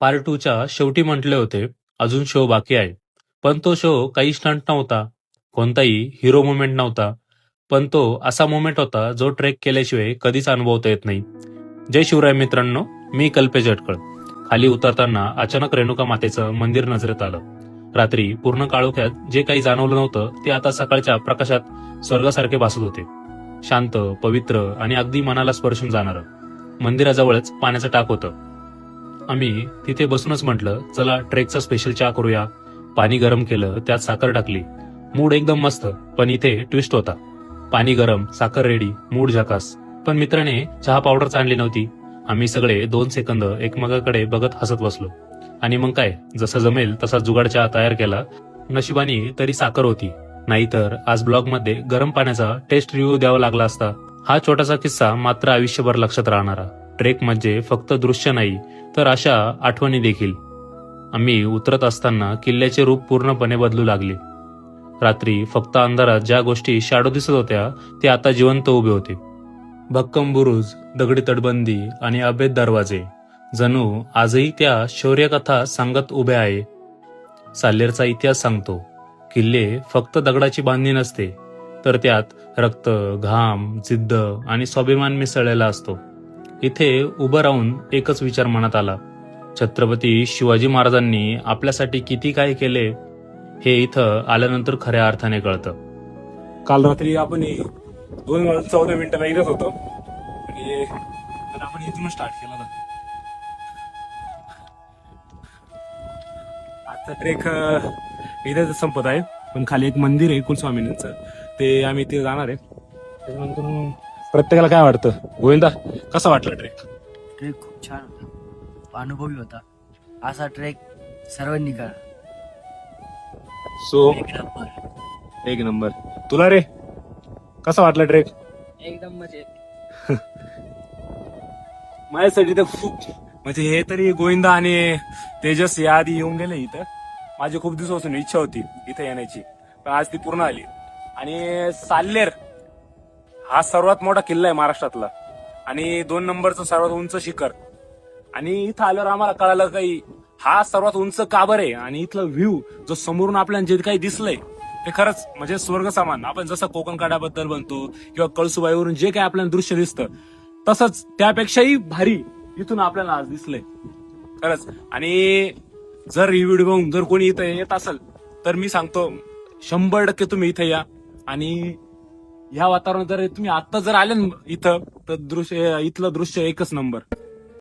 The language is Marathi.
पार्ट टूच्या शेवटी म्हटले होते अजून शो बाकी आहे. पण तो शो काही स्टंट नव्हता. कोणताही हिरो मुवमेंट नव्हता. पण तो असा मोमेंट होता जो ट्रेक केल्याशिवाय कधीच अनुभवता येत नाही. जय शिवराय मित्रांनो मी कल्पेश अटकळ खाली उतरताना अचानक रेणुका मातेचं मंदिर नजरेत आलं. रात्री पूर्ण काळोख्यात जे काही जाणवलं नव्हतं ते आता सकाळच्या प्रकाशात स्वर्गासारखे भासत होते. शांत पवित्र आणि अगदी मनाला स्पर्शून जाणारं. मंदिराजवळच पाण्याचं टाक होतं. आम्ही तिथे बसूनच म्हटलं चला ट्रेकचा स्पेशल चहा करूया. पाणी गरम केलं त्यात साखर टाकली. मूड एकदम मस्त पण इथे ट्विस्ट होता. पाणी गरम साखर रेडी मूड झकास. पण मित्राने चहा पावडरच आणली नव्हती. आम्ही सगळे दोन सेकंद एकमेकाकडे बघत हसत बसलो. आणि मग काय जसं जमेल तसा जुगाड चहा तयार केला. नशिबानी तरी साखर होती. नाहीतर आज ब्लॉगमध्ये गरम पाण्याचा टेस्ट रिव्ह्यू द्यावा लागला असता. हा छोटासा किस्सा मात्र आयुष्यभर लक्षात राहणारा. ट्रेक म्हणजे फक्त दृश्य नाही तर अशा आठवणी देखील. आम्ही उतरत असताना किल्ल्याचे रूप पूर्णपणे बदलू लागले. रात्री फक्त अंधारात ज्या गोष्टी शाडो दिसत होत्या ते आता जिवंत उभे होते. भक्कम बुरुज दगडी तटबंदी आणि अभेद दरवाजे. जणू आजही त्या शौर्यकथा सांगत उभे आहे. साल्लेरचा इतिहास सांगतो किल्ले फक्त दगडाची बांधणी नसते तर त्यात रक्त घाम जिद्द आणि स्वाभिमान मिसळलेला असतो. इथे उभं राहून एकच विचार मनात आला. छत्रपती शिवाजी महाराजांनी आपल्यासाठी किती काय केले हे इथं आल्यानंतर खऱ्या अर्थाने कळतं. काल रात्री आपण दोन चौदा मिनिटाला येत होतो. आणि आपण इथून स्टार्ट केला आता आजचा ट्रेक इथेच संपत आहे. पण खाली एक मंदिर आहे कुलस्वामींचं ते आम्ही ते जाणार आहे. त्याच्यानंतर प्रत्येकाला काय वाटतं? गोविंदा कसा वाटला ट्रेक ट्रेक खूप छान होता. अनुभवी होता. असा ट्रेक सर्वांनी करा सो एक नंबर एक नंबर तुला रे? कसा वाटला ट्रेक एकदम मजेत. माझ्यासाठी तर खूप म्हणजे हे तरी गोविंदा आणि तेजस या आधी येऊन गेले इथं. माझी खूप दिवसापासून इच्छा होती इथं येण्याची. पण आज ती पूर्ण आली. आणि साल्लेर हा सर्वात मोठा किल्ला आहे महाराष्ट्रातला. आणि दोन नंबरचं सर्वात उंच शिखर. आणि इथं आल्यावर आम्हाला कळालं काही हा सर्वात उंच काबर आहे आणि इथला व्ह्यू जो समोरून आपल्याला जे काही दिसलंय ते खरंच म्हणजे स्वर्ग समान आपण जसं कोकण काढ्याबद्दल म्हणतो किंवा कळसुबाईवरून जे काही आपल्याला दृश्य दिसतं तसंच त्यापेक्षाही भारी इथून आपल्याला आज दिसलंय. खरंच. आणि जर ही व्हिडिओ बघून जर कोणी इथं येत असेल तर मी सांगतो शंभर टक्के तुम्ही इथं या. आणि ह्या वातावरणात जर तुम्ही आता जर आले ना इथं तर दृश्य इथलं दृश्य एकच नंबर